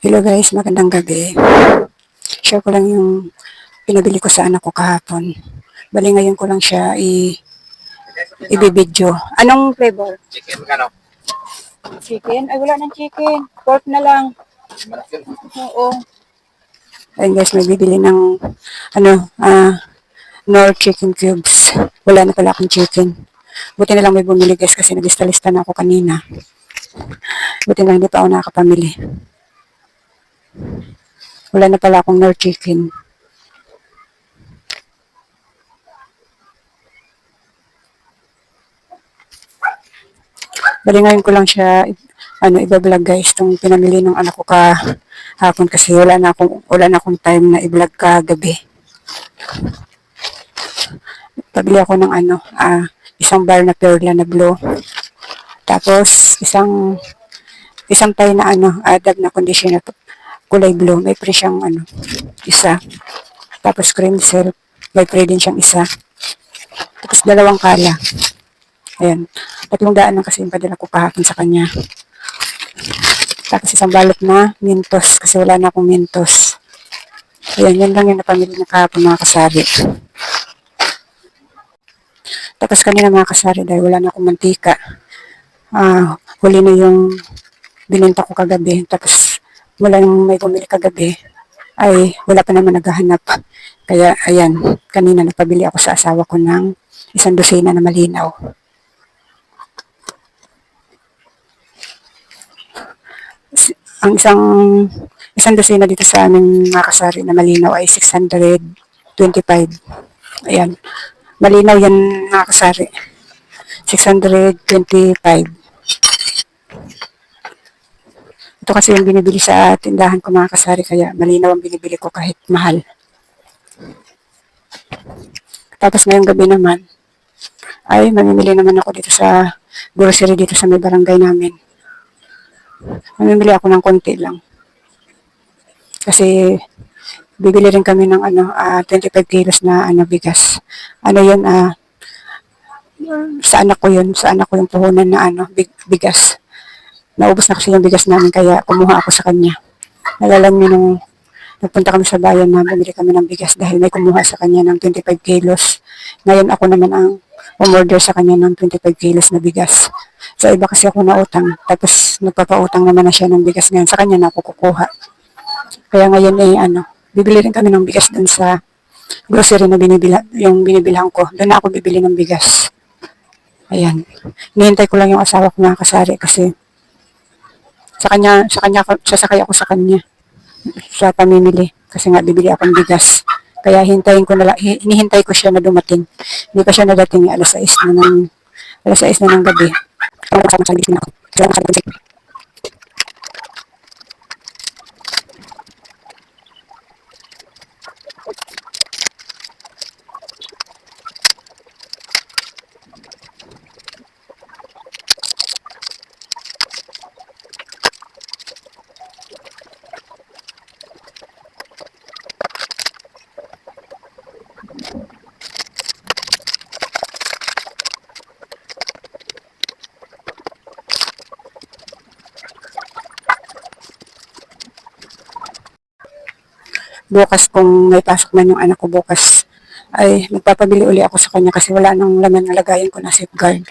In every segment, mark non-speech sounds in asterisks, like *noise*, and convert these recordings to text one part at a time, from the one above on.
Hello guys, magandang gabi. Share ko lang yung pinabili ko sa anak ko kahapon. Bali ngayon ko lang siya i ibibidyo. Anong flavor? Chicken kano? Chicken? Ay wala ng chicken. Pork na lang. Oo. Ayun guys, may bibili ng ano, ah, Nor chicken cubes. Wala na pala akong chicken. Buti na lang may bumili guys kasi nag-lista na ako kanina. Buti na lang hindi pa ako nakakapamili. Wala na pala akong Nor chicken. Bali ngayon ko lang siya ano i-vlog guys tong pinamili ng anak ko kahapon kasi wala na akong wala na akong time na i-vlog kagabi. Pabili ako ng ano ah, isang bar na perla na blue. Tapos isang isang tayo na ano adag na conditioner kulay blue. May pre siyang ano isa. Tapos cream silk. May pre din siyang isa. Tapos dalawang kala. Ayan. Tatlong daan lang kasi yung padala ko kahapon sa kanya. Tapos isang balot na mintos kasi wala na akong mintos. Ayan, yan lang yung napamili na kahapon mga kasari. Tapos kanina mga kasari dahil wala na akong mantika. Ah, huli na yung binenta ko kagabi. Tapos mula yung may bumili kagabi ay wala pa naman naghahanap. Kaya ayan, kanina nagpabili ako sa asawa ko ng isang dosena na malinaw. Ang isang isang dosena dito sa aming mga kasari na malinaw ay 625. Ayan. Malinaw yan mga kasari. 625. Ito kasi yung binibili sa tindahan ko mga kasari kaya malinaw ang binibili ko kahit mahal. Tapos ngayong gabi naman ay mamimili naman ako dito sa grocery dito sa may barangay namin. Mamimili ako ng konti lang. Kasi bibili rin kami ng ano ah, 25 kilos na ano bigas. Ano 'yun ah sa anak ko 'yun, sa anak ko yung puhunan na ano big, bigas. Naubos na kasi yung bigas namin kaya kumuha ako sa kanya. Nalala niyo nung nagpunta kami sa bayan na bumili kami ng bigas dahil may kumuha sa kanya ng 25 kilos. Ngayon ako naman ang umorder sa kanya ng 25 kilos na bigas. Sa iba kasi ako nautang, tapos nagpapautang naman na siya ng bigas ngayon. Sa kanya na ako kukuha. Kaya ngayon eh, ano, bibili rin kami ng bigas dun sa grocery na binibila, yung binibilhan ko. Doon na ako bibili ng bigas. Ayan. Nihintay ko lang yung asawa ko mga kasari kasi sa kanya, sa kanya, sasakay ako sa kanya sa pamimili kasi nga bibili akong bigas. Kaya hintayin ko na lang, hi- hinihintay ko siya na dumating. Hindi pa siya nadating, alas 6 na ng, alas 6 na ng gabi. Kasama sa ako. Nakasabot sa bukas kung may pasok man yung anak ko bukas ay magpapabili uli ako sa kanya kasi wala nang laman na lagayan ko na safeguard.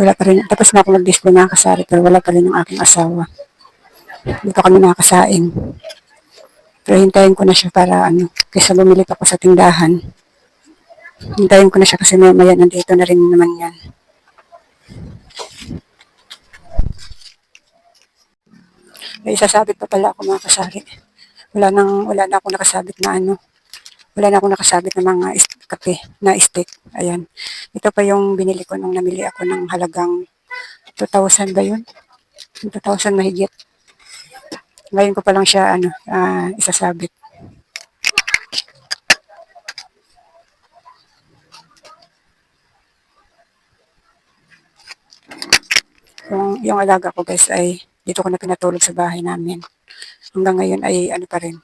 Wala pa rin. Tapos na ako mag-display mga kasari pero wala pa rin yung aking asawa. Dito kami nakakasaing. Pero hintayin ko na siya para ano, kaysa bumili pa ako sa tindahan. Hintayin ko na siya kasi maya maya nandito na rin naman yan. May isasabit pa pala ako mga kasari. Wala nang, wala na ako nakasabit na ano. Wala na ako nakasabit na mga kape na stick. Ayan. Ito pa yung binili ko nung namili ako ng halagang 2,000 ba yun? 2,000 mahigit. Ngayon ko pa lang siya ano, ah, isasabit. Yung, yung alaga ko guys ay dito ko na pinatulog sa bahay namin. Hanggang ngayon ay ano pa rin,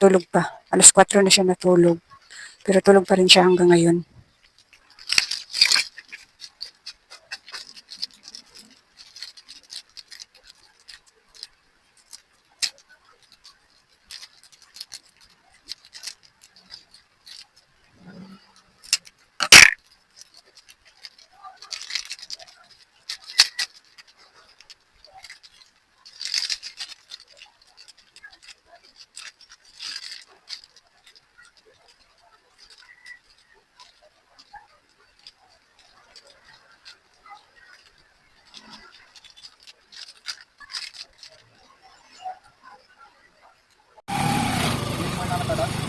tulog pa. Alas 4 na siya natulog. Pero tulog pa rin siya hanggang ngayon.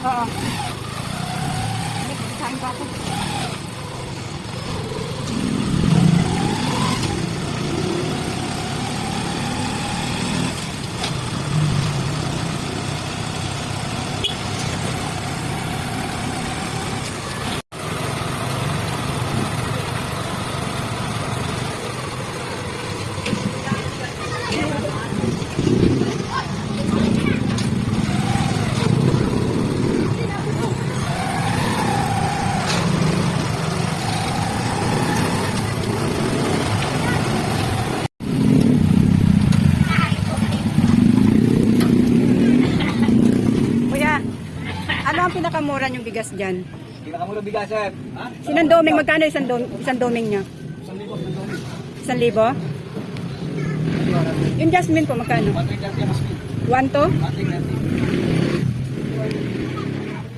Oo. Kain pa ako. Kuya, ano ang pinakamura yung bigas dyan? Pinakamura bigasan. Ha? Sinang doming, magkano isang, dom, isang doming niya? Isang libo, isang libo. Yung jasmine po, magkano? Patrick Garcia mas One to? Patrick Garcia.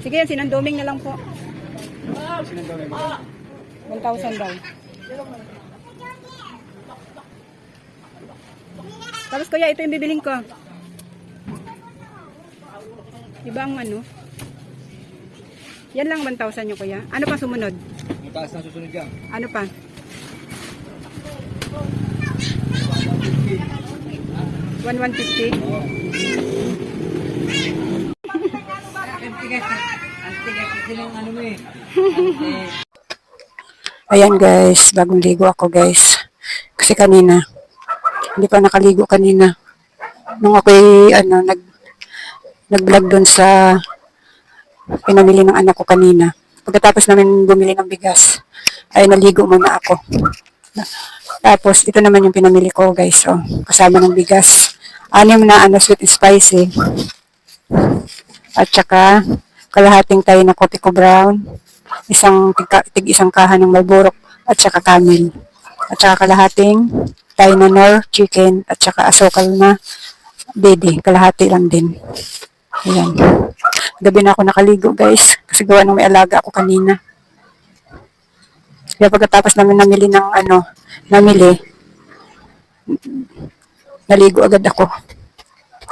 Sige, yan, sinang doming na lang po. Sinang gawin mo? 1,000 daw. Tapos kuya, ito yung bibiling ko. Diba ang ano? Yan lang 1,000 yung kuya. Ano pa sumunod? Ang taas na susunod dyan. Ano pa? 1,150? Oo. *laughs* Ayan guys, bagong ligo ako guys. Kasi kanina, hindi pa nakaligo kanina. Nung ako'y ano, nag, nag-vlog dun sa pinamili ng anak ko kanina. Pagkatapos namin bumili ng bigas, ay naligo muna ako. Tapos, ito naman yung pinamili ko guys. Oh, kasama ng bigas. Anim na ano, sweet and spicy. At saka, kalahating tayo na kopi ko brown. Isang, tig, isang kahan ng malburok. At saka camel. At saka kalahating tayo na nor chicken. At saka asokal na bede. Kalahati lang din. Ayan. Gabi na ako nakaligo guys. Kasi gawa nung may alaga ako kanina. Kaya pagkatapos namin namili ng ano, namili, naligo agad ako.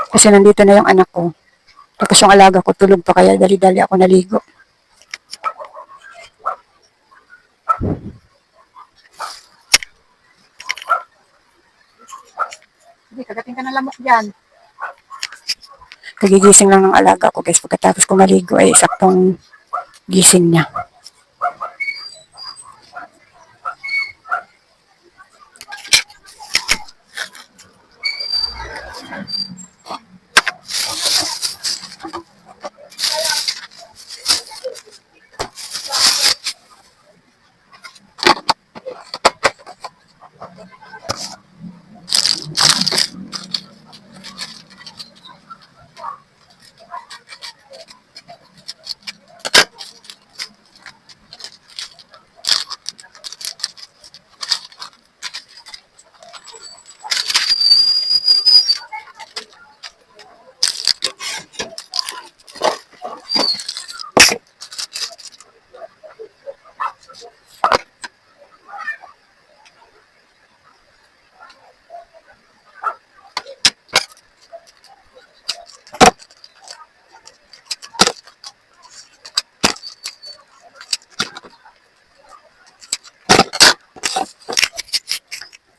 Kasi nandito na yung anak ko. Tapos yung alaga ko tulog pa kaya dali-dali ako naligo. Hindi, kagating ka ng lamok dyan. Kagigising lang ng alaga ko guys. Pagkatapos ko maligo ay saktong gising niya.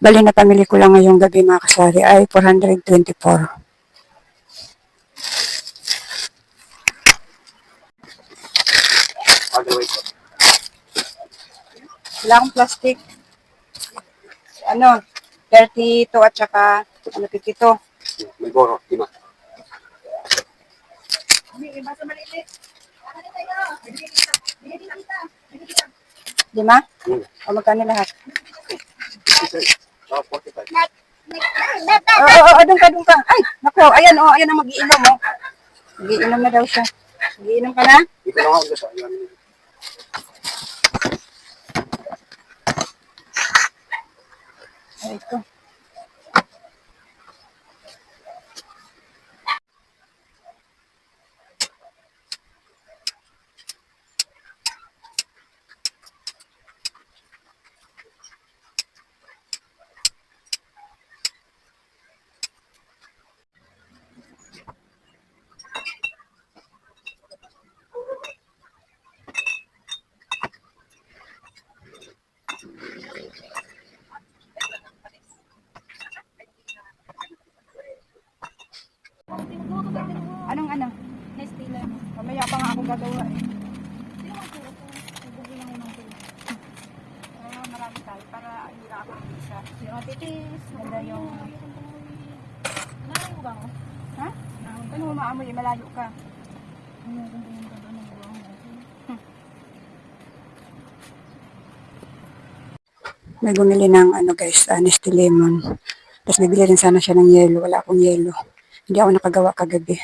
Bali na pamili ko lang ngayong gabi mga kasari ay 424. Wala akong plastic. Ano, 32 at saka ano 52. May boro, di ba? Lima? Hmm. O magkano lahat? Oh, 45. Oo, oo, oo, doon ka, doon ka. Ay, naku, ayan, oh, ayan ang magiinom, oh. Magiinom na daw siya. Magiinom ka na? Dito lang ako sa ilan. Ay, ito. Anong ano? Nestila. Mamaya pa nga ako gagawa eh. Sino ang turo ko? Nagbubuli lang ng turo. Ah, marami tayo para lang ako isa. Yung atitis. Ganda yung... Nanay mo ba ako? Ha? Ano mo maamoy? Malayo ka. Ano kung tingin ka doon ng buwang mo? May bumili ng ano guys, honesty lemon. Tapos bibili rin sana siya ng yelo. Wala akong yelo. Hindi ako nakagawa kagabi.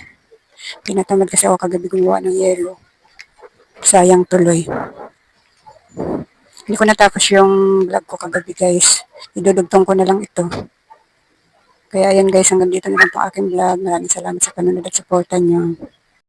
Pinatamad kasi ako kagabi gumawa ng yelo. Sayang tuloy. Hindi ko natapos yung vlog ko kagabi guys. Idudugtong ko na lang ito. Kaya ayan guys, hanggang dito na lang po aking vlog. Maraming salamat sa panonood at supportan nyo.